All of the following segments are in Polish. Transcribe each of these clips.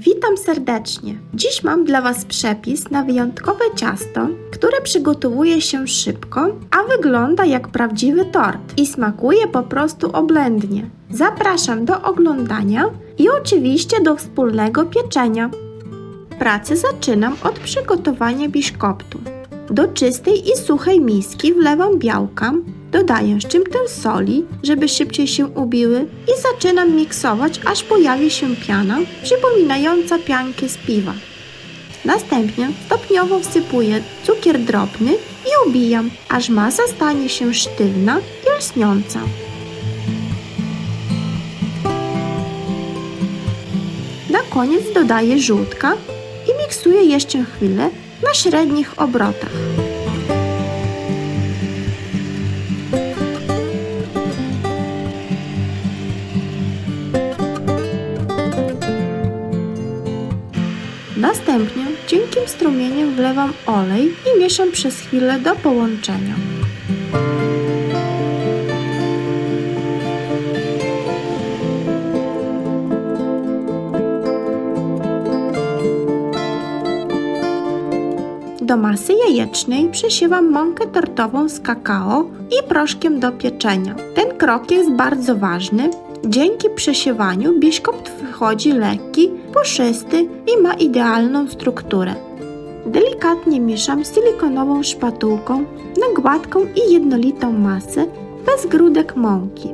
Witam serdecznie. Dziś mam dla Was przepis na wyjątkowe ciasto, które przygotowuje się szybko, a wygląda jak prawdziwy tort i smakuje po prostu oblędnie. Zapraszam do oglądania i oczywiście do wspólnego pieczenia. Pracę zaczynam od przygotowania biszkoptu. Do czystej i suchej miski wlewam białka, dodaję szczyptę soli, żeby szybciej się ubiły i zaczynam miksować, aż pojawi się piana przypominająca piankę z piwa. Następnie stopniowo wsypuję cukier drobny i ubijam, aż masa stanie się sztywna i lśniąca. Na koniec dodaję żółtka i miksuję jeszcze chwilę na średnich obrotach. Wlewam olej i mieszam przez chwilę do połączenia. Do masy jajecznej przesiewam mąkę tortową z kakao i proszkiem do pieczenia. Ten krok jest bardzo ważny. Dzięki przesiewaniu biszkopt wychodzi lekki, puszysty i ma idealną strukturę. Delikatnie mieszam silikonową szpatułką na gładką i jednolitą masę bez grudek mąki.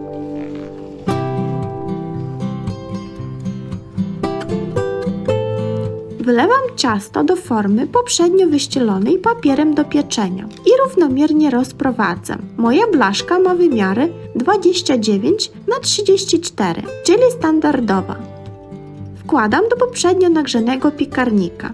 Wlewam ciasto do formy poprzednio wyścielonej papierem do pieczenia i równomiernie rozprowadzam. Moja blaszka ma wymiary 29 na 34, czyli standardowa. Wkładam do poprzednio nagrzanego piekarnika.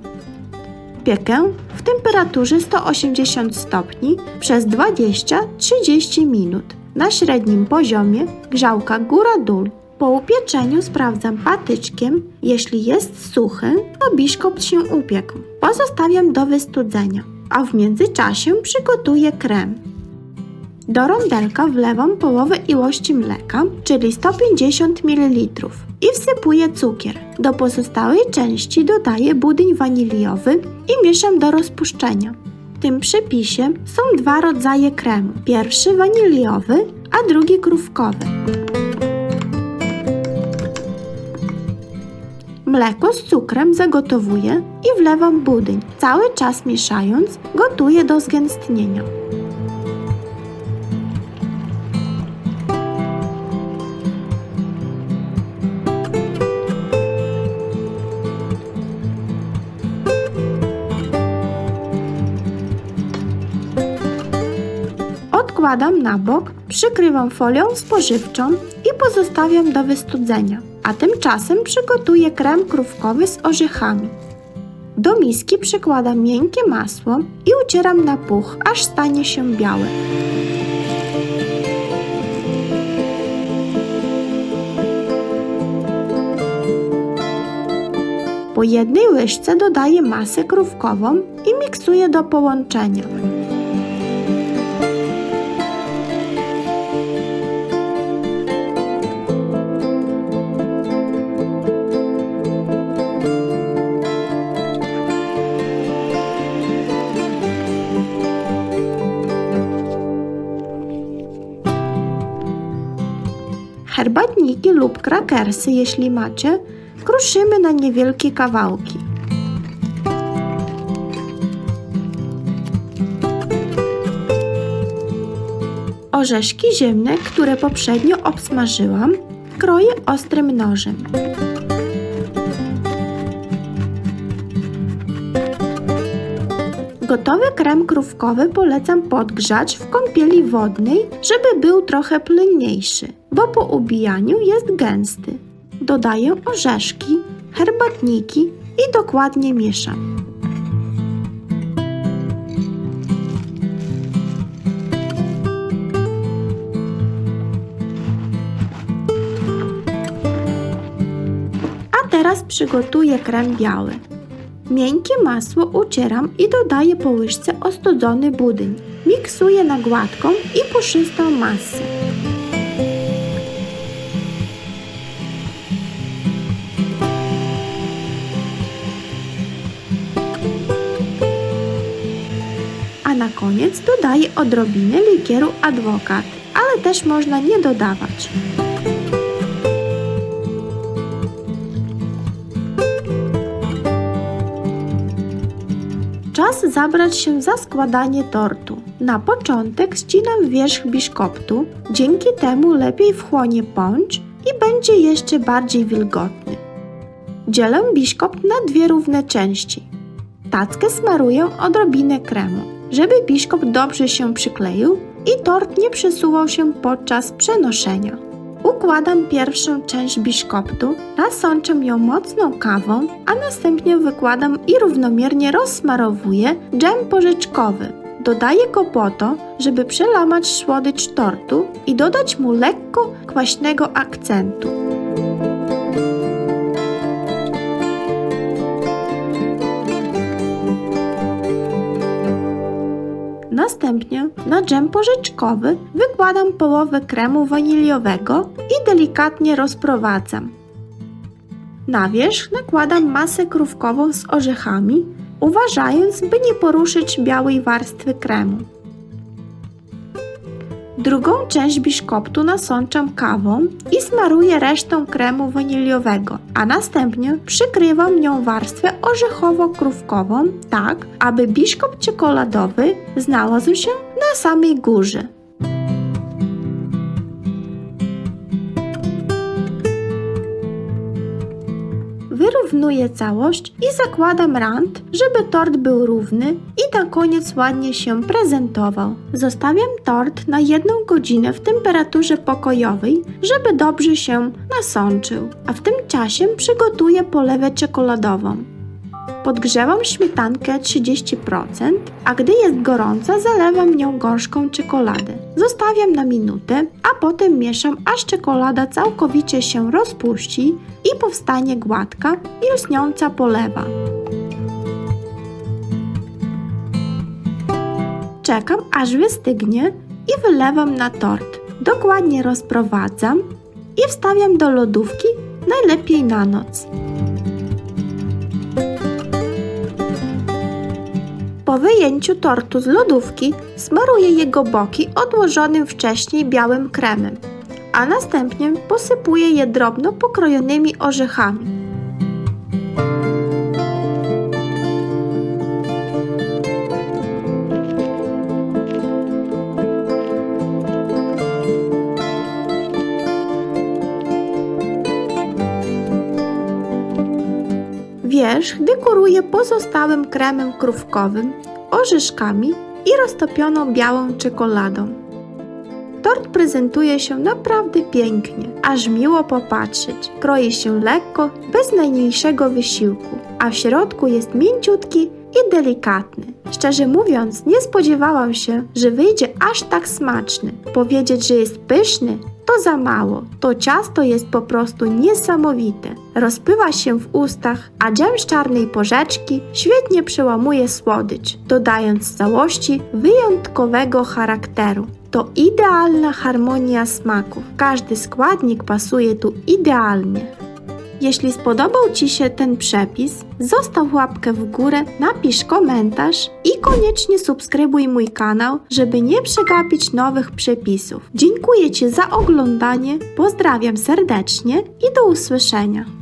Piekę w temperaturze 180 stopni przez 20-30 minut. Na średnim poziomie grzałka góra-dół. Po upieczeniu sprawdzam patyczkiem. Jeśli jest suchy, to biszkopt się upiekł. Pozostawiam do wystudzenia, a w międzyczasie przygotuję krem. Do rondelka wlewam połowę ilości mleka, czyli 150 ml i wsypuję cukier. Do pozostałej części dodaję budyń waniliowy i mieszam do rozpuszczenia. W tym przepisie są dwa rodzaje kremu. Pierwszy waniliowy, a drugi krówkowy. Mleko z cukrem zagotowuję i wlewam budyń. Cały czas mieszając, gotuję do zgęstnienia. Odkładam na bok, przykrywam folią spożywczą i pozostawiam do wystudzenia. A tymczasem przygotuję krem krówkowy z orzechami. Do miski przykładam miękkie masło i ucieram na puch, aż stanie się białe. Po jednej łyżce dodaję masę krówkową i miksuję do połączenia. Herbatniki lub krakersy, jeśli macie, kruszymy na niewielkie kawałki. Orzeszki ziemne, które poprzednio obsmażyłam, kroję ostrym nożem. Gotowy krem krówkowy polecam podgrzać w kąpieli wodnej, żeby był trochę płynniejszy, bo po ubijaniu jest gęsty. Dodaję orzeszki, herbatniki i dokładnie mieszam. A teraz przygotuję krem biały. Miękkie masło ucieram i dodaję po łyżce ostudzony budyń. Miksuję na gładką i puszystą masę. Koniec dodaję odrobinę likieru adwokat, ale też można nie dodawać. Czas zabrać się za składanie tortu. Na początek ścinam wierzch biszkoptu, dzięki temu lepiej wchłonie poncz i będzie jeszcze bardziej wilgotny. Dzielę biszkopt na dwie równe części. Tackę smaruję odrobinę kremu, żeby biszkopt dobrze się przykleił i tort nie przesuwał się podczas przenoszenia. Układam pierwszą część biszkoptu, nasączę ją mocną kawą, a następnie wykładam i równomiernie rozsmarowuję dżem porzeczkowy. Dodaję go po to, żeby przelamać słodycz tortu i dodać mu lekko kwaśnego akcentu. Następnie na dżem porzeczkowy wykładam połowę kremu waniliowego i delikatnie rozprowadzam. Na wierzch nakładam masę krówkową z orzechami, uważając, by nie poruszyć białej warstwy kremu. Drugą część biszkoptu nasączam kawą i smaruję resztą kremu waniliowego, a następnie przykrywam nią warstwę orzechowo-krówkową tak, aby biszkopt czekoladowy znalazł się na samej górze. Wyrównuję całość i zakładam rant, żeby tort był równy i na koniec ładnie się prezentował. Zostawiam tort na jedną godzinę w temperaturze pokojowej, żeby dobrze się nasączył, a w tym czasie przygotuję polewę czekoladową. Podgrzewam śmietankę 30%, a gdy jest gorąca, zalewam nią gorszką czekoladę. Zostawiam na minutę, a potem mieszam, aż czekolada całkowicie się rozpuści i powstanie gładka i lśniąca polewa. Czekam, aż wystygnie i wylewam na tort. Dokładnie rozprowadzam i wstawiam do lodówki, najlepiej na noc. Po wyjęciu tortu z lodówki smaruję jego boki odłożonym wcześniej białym kremem, a następnie posypuję je drobno pokrojonymi orzechami. Wierzch dekoruję pozostałym kremem krówkowym, orzeszkami i roztopioną białą czekoladą. Tort prezentuje się naprawdę pięknie, aż miło popatrzeć. Kroi się lekko, bez najmniejszego wysiłku, a w środku jest mięciutki i delikatny. Szczerze mówiąc, nie spodziewałam się, że wyjdzie aż tak smaczny. Powiedzieć, że jest pyszny, to za mało. To ciasto jest po prostu niesamowite. Rozpływa się w ustach, a dżem z czarnej porzeczki świetnie przełamuje słodycz, dodając całości wyjątkowego charakteru. To idealna harmonia smaków. Każdy składnik pasuje tu idealnie. Jeśli spodobał Ci się ten przepis, zostaw łapkę w górę, napisz komentarz i koniecznie subskrybuj mój kanał, żeby nie przegapić nowych przepisów. Dziękuję Ci za oglądanie, pozdrawiam serdecznie i do usłyszenia.